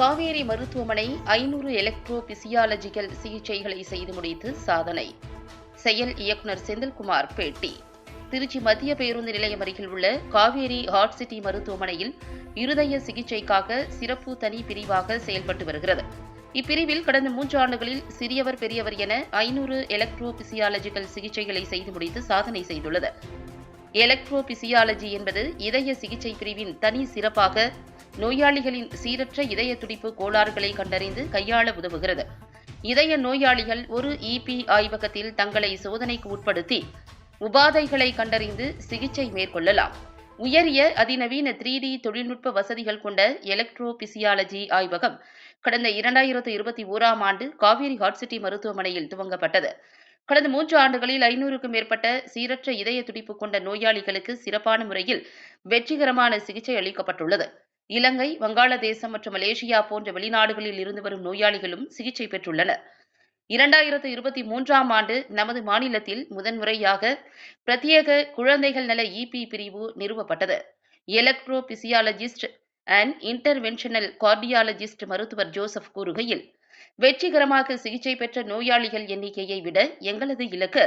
காவேரி மருத்துவமனை ஐநூறு electro physiological சிகிச்சைகளை செய்து முடித்து சாதனை. செயல் இயக்குனர் செந்தில்குமார் பேட்டி. திருச்சி மத்திய பேருந்து நிலையம் அருகில் உள்ள காவேரி ஹார்ட் சிட்டி மருத்துவமனையில் இருதய சிகிச்சைக்காக சிறப்பு தனி பிரிவாக செயல்பட்டு வருகிறது. இப்பிரிவில் கடந்த மூன்று ஆண்டுகளில் சிறியவர் பெரியவர் என ஐநூறு எலக்ட்ரோ பிசியாலஜிக்கல் சிகிச்சைகளை செய்து முடித்து சாதனை செய்துள்ளது. எலக்ட்ரோ பிசியாலஜி என்பது இதய சிகிச்சை பிரிவின் தனி சிறப்பாக நோயாளிகளின் சீரற்ற இதய துடிப்பு கோளாறுகளை கண்டறிந்து கையாள உதவுகிறது. இதய நோயாளிகள் ஒரு இபி ஆய்வகத்தில் தங்களை சோதனைக்கு உட்படுத்தி உபாதைகளை கண்டறிந்து சிகிச்சை மேற்கொள்ளலாம். உயரிய அதிநவீன த்ரீ டி தொழில்நுட்ப வசதிகள் கொண்ட எலக்ட்ரோ பிசியாலஜி ஆய்வகம் கடந்த இரண்டாயிரத்து இருபத்தி ஓராம் ஆண்டு காவேரி ஹாட் சிட்டி மருத்துவமனையில் துவங்கப்பட்டது. கடந்த மூன்று ஆண்டுகளில் ஐநூறுக்கும் மேற்பட்ட சீரற்ற இதய துடிப்பு கொண்ட நோயாளிகளுக்கு சிறப்பான முறையில் வெற்றிகரமான சிகிச்சை அளிக்கப்பட்டுள்ளது. இலங்கை வங்காளதேசம் மற்றும் மலேசியா போன்ற வெளிநாடுகளில் இருந்து வரும் நோயாளிகளும் சிகிச்சை பெற்றுள்ளனர். இரண்டாயிரத்து இருபத்தி மூன்றாம் ஆண்டு நமது மாநிலத்தில் முதன்முறையாக பிரத்யேக குழந்தைகள் நல இபி பிரிவு நிறுவப்பட்டது. Electrophysiologist and interventional cardiologist மருத்துவர் ஜோசப் கூறுகையில் வெற்றிகரமாக சிகிச்சை பெற்ற நோயாளிகள் எண்ணிக்கையை விட எங்களது இலக்கு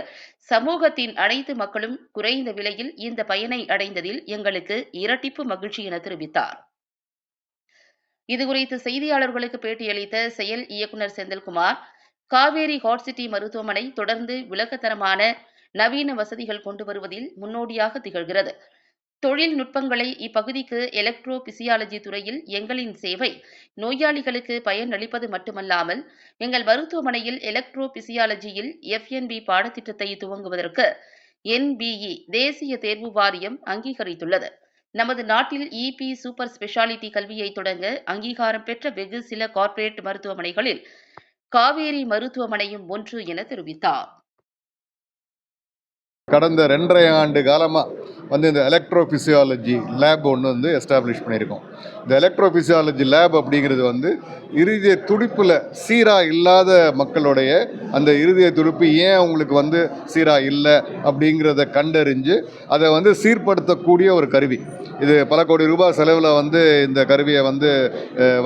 சமூகத்தின் அனைத்து மக்களும் குறைந்த விலையில் இந்த பயனை அடைந்ததில் எங்களுக்கு இரட்டிப்பு மகிழ்ச்சி என தெரிவித்தார். இதுகுறித்து செய்தியாளர்களுக்கு பேட்டியளித்த செயல் இயக்குனர் செந்தில்குமார் காவேரி ஹாட் சிட்டி மருத்துவமனை தொடர்ந்து விளக்கத்தரமான நவீன வசதிகள் கொண்டு வருவதில் முன்னோடியாக திகழ்கிறது. தொழில்நுட்பங்களை இப்பகுதிக்கு எலக்ட்ரோ பிசியாலஜி துறையில் எங்களின் சேவை நோயாளிகளுக்கு பயனளிப்பது மட்டுமல்லாமல் எங்கள் மருத்துவமனையில் எலக்ட்ரோ பிசியாலஜியில் எஃப்என்பி பாடத்திட்டத்தை துவங்குவதற்கு என்பிஇ தேசிய தேர்வு வாரியம் அங்கீகரித்துள்ளது. நமது நாட்டில் இபி சூப்பர் ஸ்பெஷாலிட்டி கல்வியை தொடங்க அங்கீகாரம் பெற்ற வெகு சில கார்ப்பரேட் மருத்துவமனைகளில் காவேரி மருத்துவமனையும் ஒன்று என தெரிவித்தார். கடந்த ரெண்டரை ஆண்டு காலமாக வந்து இந்த எலக்ட்ரோஃபிசியாலஜி லேப் ஒன்று வந்து எஸ்டாப்ளிஷ் பண்ணியிருக்கோம். இந்த எலக்ட்ரோஃபிசியாலஜி லேப் அப்படிங்கிறது வந்து இருதய துடிப்பில் சீராக இல்லாத மக்களுடைய அந்த இருதய துடிப்பு ஏன் அவங்களுக்கு வந்து சீராக இல்லை அப்படிங்கிறத கண்டறிஞ்சு அதை வந்து சீர்படுத்தக்கூடிய ஒரு கருவி. இது பல கோடி ரூபாய் செலவில் வந்து இந்த கருவியை வந்து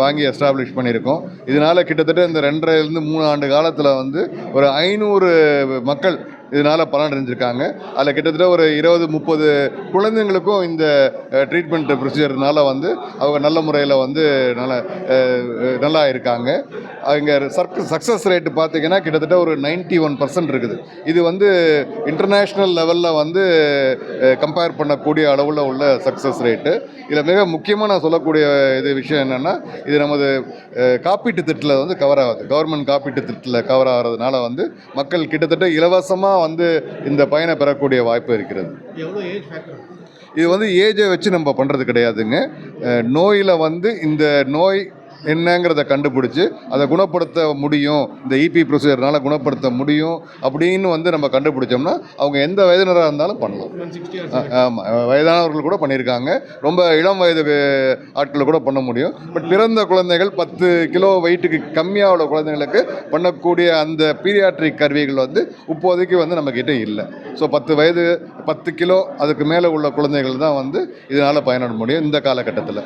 வாங்கி எஸ்டாப்ளிஷ் பண்ணியிருக்கோம். இதனால் கிட்டத்தட்ட இந்த ரெண்டரைலேருந்து மூணு ஆண்டு காலத்தில் வந்து ஒரு ஐநூறு மக்கள் இதனால் பலனடைஞ்சிருக்காங்க அதில் கிட்டத்தட்ட ஒரு இருபது முப்பது குழந்தைங்களுக்கும் இந்த ட்ரீட்மெண்ட் ப்ரொசீஜர்னால வந்து அவங்க நல்ல முறையில் வந்து நல்ல நல்லா இருக்காங்க அவங்க சர்க் சக்ஸஸ் ரேட்டு பார்த்தீங்கன்னா கிட்டத்தட்ட ஒரு 91% ஒன் பர்சன்ட் இருக்குது. இது வந்து இன்டர்நேஷ்னல் லெவலில் வந்து கம்பேர் பண்ணக்கூடிய அளவில் உள்ள சக்ஸஸ் ரேட்டு இதில் மிக முக்கியமாக நான் சொல்லக்கூடிய இது விஷயம் என்னென்னா இது நமது காப்பீட்டு திட்டத்தில் வந்து கவர் ஆகுது. கவர்மெண்ட் காப்பீட்டு திட்டத்தில் கவர் ஆகிறதுனால வந்து மக்கள் கிட்டத்தட்ட இலவசமாக வந்து இந்த பயனை பெறக்கூடிய வாய்ப்பு இருக்கிறது. எவ்வளோ ஏஜ் ஃபேக்டர் இது வந்து ஏஜை வச்சு நம்ம பண்ணுறது கிடையாதுங்க. நோயில் வந்து இந்த நோய் என்னங்கிறத கண்டுபிடிச்சி அதை குணப்படுத்த முடியும். இந்த இபி ப்ரொசீஜர்னால குணப்படுத்த முடியும் அப்படின்னு வந்து நம்ம கண்டுபிடிச்சோம்னா அவங்க எந்த வயதினராக இருந்தாலும் பண்ணலாம். ஆமாம் வயதானவர்கள் கூட பண்ணியிருக்காங்க. ரொம்ப இளம் வயது ஆட்கள் கூட பண்ண முடியும். பட் பிறந்த குழந்தைகள் பத்து கிலோ வெயிட்டுக்கு கம்மியாக உள்ள குழந்தைங்களுக்கு பண்ணக்கூடிய அந்த பீரியாட்ரிக் கருவிகள் வந்து இப்போதைக்கு வந்து நம்மக்கிட்ட இல்லை. ஸோ பத்து வயது பத்து கிலோ அதுக்கு மேலே உள்ள குழந்தைகள் தான் வந்து இதனால் பயனட முடியும் இந்த காலகட்டத்தில்.